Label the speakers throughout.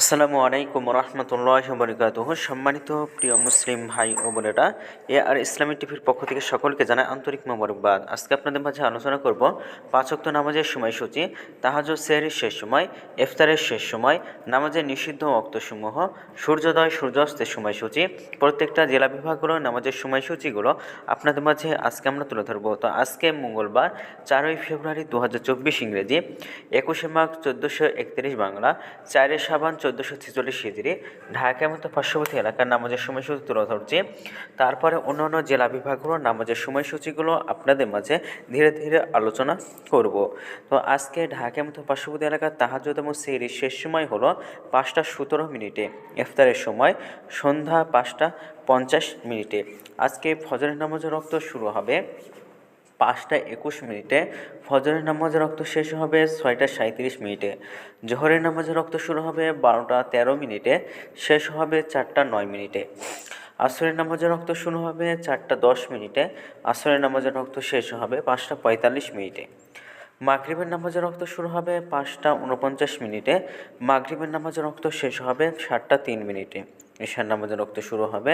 Speaker 1: আসসালামু আলাইকুম রহমতুল্লাহ বরকাত সম্মানিত প্রিয় মুসলিম ভাই ও বোনেরা, এ আর ইসলামী টিভির পক্ষ থেকে সকলকে জানায় আন্তরিক মোবারকবাদ। আজকে আপনাদের মাঝে আলোচনা করব পাঁচক্ত নামাজের সময়সূচি তাহাজ সেহরির শেষ সময়, ইফতারের শেষ সময়, নামাজের নিষিদ্ধ অক্তসমূহ সূর্যোদয়, সূর্যাস্তের সময়সূচি, প্রত্যেকটা জেলা বিভাগগুলো নামাজের সময়সূচিগুলো আপনাদের মাঝে আজকে আমরা তুলে ধরবো। তো আজকে মঙ্গলবার, চারই ফেব্রুয়ারি দু ইংরেজি, একুশে মার্চ চোদ্দোশো একত্রিশ বাংলা, চারে সাবান চোদ্দোশো ছেচল্লিশ হিজড়ি ঢাকার মতো পার্শ্ববর্তী এলাকার নামাজের সময়সূচি তুলে ধরছি তারপরে অন্যান্য জেলা বিভাগগুলোর নামাজের সময়সূচিগুলো আপনাদের মাঝে ধীরে ধীরে আলোচনা করব। তো আজকে ঢাকার মতো পার্শ্ববর্তী এলাকার তাহাজুদ এবং সেরির শেষ সময় হলো পাঁচটা সতেরো মিনিটে, ইফতারের সময় সন্ধ্যা পাঁচটা পঞ্চাশ মিনিটে। আজকে ফজরের নামাজের রক্ত শুরু হবে। পাঁচটা একুশ মিনিটে। ফজরের নামাজের রক্ত শেষ হবে ছয়টা সাঁত্রিশ মিনিটে। জোহরের নামাজের রক্ত শুরু হবে বারোটা তেরো মিনিটে, শেষ হবে চারটা নয় মিনিটে। আসরের নামাজের রক্ত শুরু হবে চারটা দশ মিনিটে, আসরের নামাজের রক্ত শেষ হবে পাঁচটা পঁয়তাল্লিশ মিনিটে। মাগরিবের নামাজের রক্ত শুরু হবে পাঁচটা উনপঞ্চাশ মিনিটে, মাগরিবের নামাজের রক্ত শেষ হবে সাতটা তিন মিনিটে। ঈশার নামাজের রক্ত শুরু হবে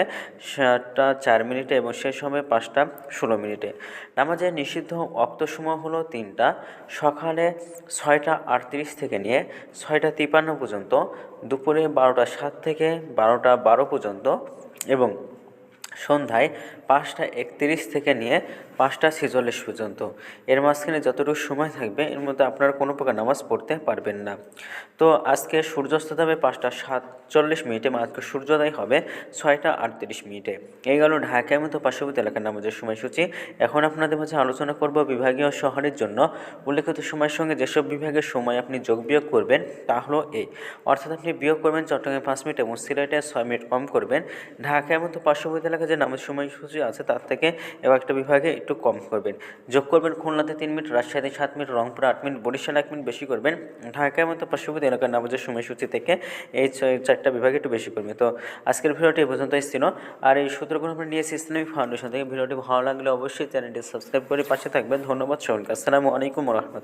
Speaker 1: সাতটা চার মিনিটে এবং শেষ হবে পাঁচটা ষোলো মিনিটে। নামাজের নিষিদ্ধ অক্তসমূহ হলো তিনটা। সকালে ছয়টা আটত্রিশ থেকে নিয়ে ছয়টা তিপান্ন পর্যন্ত, দুপুরে বারোটা সাত থেকে বারোটা বারো পর্যন্ত এবং সন্ধ্যায় পাঁচটা একত্রিশ থেকে নিয়ে পাঁচটা ছেচল্লিশ পর্যন্ত। এর মাঝখানে যতটুকু সময় থাকবে, এর মধ্যে আপনারা কোনো প্রকার নামাজ পড়তে পারবেন না। তো আজকে সূর্যাস্ত হবে পাঁচটা সাতচল্লিশ মিনিটে এবং আজকে সূর্যোদয় হবে ছয়টা আটত্রিশ মিনিটে। এই গেল ঢাকায় মতো পার্শ্ববর্তী এলাকার নামাজের সময়সূচি। এখন আপনাদের মাঝে আলোচনা করব বিভাগীয় শহরের জন্য। উল্লেখিত সময়ের সঙ্গে যেসব বিভাগের সময় আপনি যোগ বিয়োগ করবেন, তা হলো এই অর্থাৎ আপনি বিয়োগ করবেন চট্টগ্রামে পাঁচ মিনিট এবং সিলেটে ছয় মিনিট কম করবেন। ঢাকায় মতো পার্শ্ববর্তী এলাকায় যে নামাজ সময়সূচি আছে, তার থেকে এবার একটা বিভাগে একটু কম করবেন। যোগ করবেন খুলনাতে তিন মিনিট, রাজশাহীতে সাত মিনিট, রংপুরে আট মিনিট, বরিশাল এক মিনিট বেশি করবেন। ঢাকার মতো পার্শ্ববর্তী এলাকার নামাজের সময়সূচি থেকে এই চারটা বিভাগে একটু বেশি করবেন। তো আজকের ভিডিওটি এ পর্যন্ত ছিল। আর এই সূত্রগুলো আমরা নিয়েছি ইসলামী ফাউন্ডেশন থেকে। ভিডিওটি ভালো লাগলে অবশ্যই চ্যানেলটি সাবস্ক্রাইব করে পাশে থাকবেন। ধন্যবাদ সকলকে। আসসালামু আলাইকুম রহমতুল্লাহ।